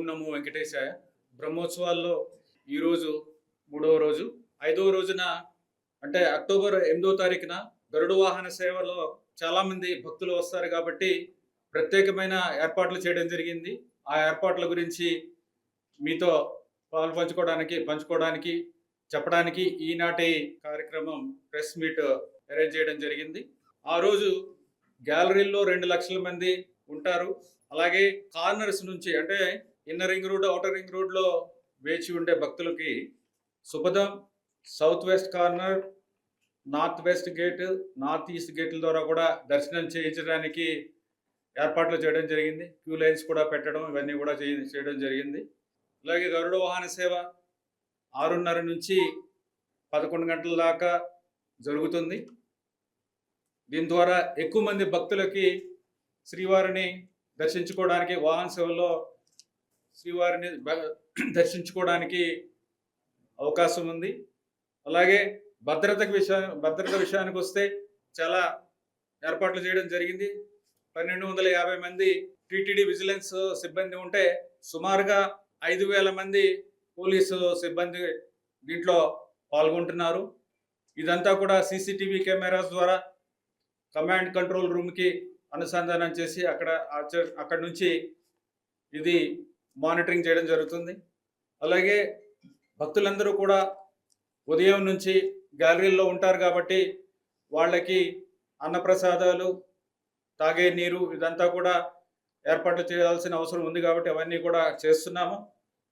ఓం నమో వెంకటేశాయ. బ్రహ్మోత్సవాల్లో ఈరోజు మూడవ రోజు. ఐదవ రోజున అంటే అక్టోబర్ ఎనిమిదో తారీఖున గరుడు వాహన సేవలో చాలామంది భక్తులు వస్తారు కాబట్టి ప్రత్యేకమైన ఏర్పాట్లు చేయడం జరిగింది. ఆ ఏర్పాట్ల గురించి మీతో పాలు పంచుకోవడానికి పంచుకోవడానికి చెప్పడానికి ఈనాటి కార్యక్రమం ప్రెస్ మీట్ అరేంజ్ చేయడం జరిగింది. ఆ రోజు గ్యాలరీల్లో రెండు లక్షల మంది ఉంటారు. అలాగే కార్నర్స్ నుంచి అంటే inner ring road outer ring రోడ్లో వేచి ఉండే భక్తులకి శుభదం south west corner north west gate north east గేట్ల ద్వారా కూడా దర్శనం చేయించడానికి ఏర్పాట్లు చేయడం జరిగింది. క్యూ లైన్స్ కూడా పెట్టడం ఇవన్నీ కూడా చేయ- చేయడం జరిగింది. అలాగే గరుడ వాహన సేవ ఆరున్నర నుంచి పదకొండు గంటల దాకా జరుగుతుంది. దీని ద్వారా ఎక్కువ మంది భక్తులకి శ్రీవారిని దర్శించుకోవడానికి వాహన సేవలో శ్రీవారిని దర్శించుకోవడానికి అవకాశం ఉంది. అలాగే భద్రత విషయ భద్రత విషయానికి వస్తే చాలా ఏర్పాట్లు చేయడం జరిగింది. పన్నెండు వందల యాభై మంది టీటీడీ విజిలెన్స్ సిబ్బంది ఉంటే సుమారుగా ఐదు వేల మంది పోలీసు సిబ్బంది దీంట్లో పాల్గొంటున్నారు. ఇదంతా కూడా సీసీటీవీ కెమెరాస్ ద్వారా కమాండ్ కంట్రోల్ రూమ్కి అనుసంధానం చేసి అక్కడ అక్కడి అక్కడ నుంచి ఇది మానిటరింగ్ చేయడం జరుగుతుంది. అలాగే భక్తులందరూ కూడా ఉదయం నుంచి గ్యాలరీల్లో ఉంటారు కాబట్టి వాళ్ళకి అన్నప్రసాదాలు తాగే నీరు ఇదంతా కూడా ఏర్పాట్లు చేయాల్సిన అవసరం ఉంది కాబట్టి అవన్నీ కూడా చేస్తున్నాము.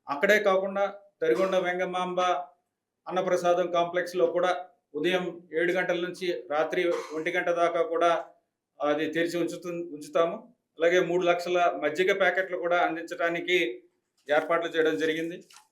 అక్కడే కాకుండా తరిగొండ వెంగమాంబ అన్నప్రసాదం కాంప్లెక్స్లో కూడా ఉదయం ఏడు గంటల నుంచి రాత్రి ఒంటి గంట దాకా కూడా అది తెరిచి ఉంచుతు ఉంచుతాము. అలాగే మూడు లక్షల మజ్జిగ ప్యాకెట్లు కూడా అందించడానికి ఏర్పాట్లు చేయడం జరిగింది.